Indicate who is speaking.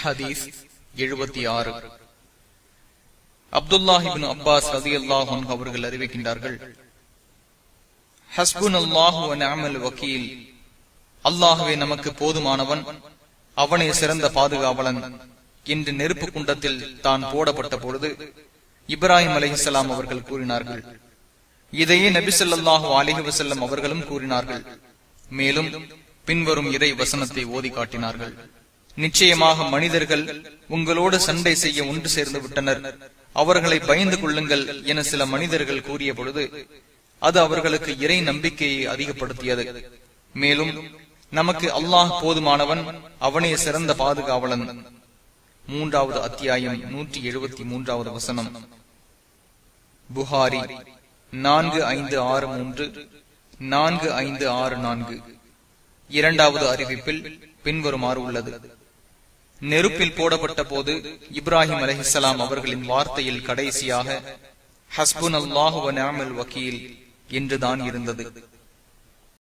Speaker 1: ஹதீஸ் எழுபத்தி ஆறு அப்துல்லாஹிபின் அப்பாஸ் ரதி அல்லாஹன் அவர்கள் அறிவிக்கின்றார்கள் ஹஸ்புன் அல்லாஹு அமல் வக்கீல் அல்லாஹுவே நமக்கு போதுமானவன் அவனே சிறந்த பாதுகாவலன். என்று நெருப்பு குண்டத்தில் தான் போடப்பட்ட பொழுது இப்ராஹிம் அலிஹலாம் அவர்கள் கூறினார்கள். இதையே நபிசல்லாஹு அலிஹி வசல்லம் அவர்களும் கூறினார்கள். மேலும் பின்வரும் இறை வசனத்தை ஓதி காட்டினார்கள். நிச்சயமாக மனிதர்கள் உங்களோடு சண்டை செய்ய ஒன்று சேர்ந்து விட்டனர். அவர்களை பயந்து கொள்ளுங்கள் என சில மனிதர்கள் கூறிய பொழுது அது அவர்களுக்கு இறை நம்பிக்கையை அதிகப்படுத்தியது. மேலும் நமக்கு அல்லாஹ் போதுமானவன் அவனே சிறந்த பாதுகாவலன். மூன்றாவது அத்தியாயம் நூற்றி எழுபத்தி மூன்றாவது வசனம். புகாரி நான்கு ஐந்து ஆறு மூன்று நான்கு ஐந்து ஆறு நான்கு. இரண்டாவது அறிவிப்பில் பின்வருமாறு உள்ளது. நெருப்பில் போடப்பட்ட போது இப்ராஹிம் அலஹிசலாம் அவர்களின் வார்த்தையில் கடைசியாக ஹஸ்புன் அல்லாஹு வக்கீல் என்றுதான் இருந்தது.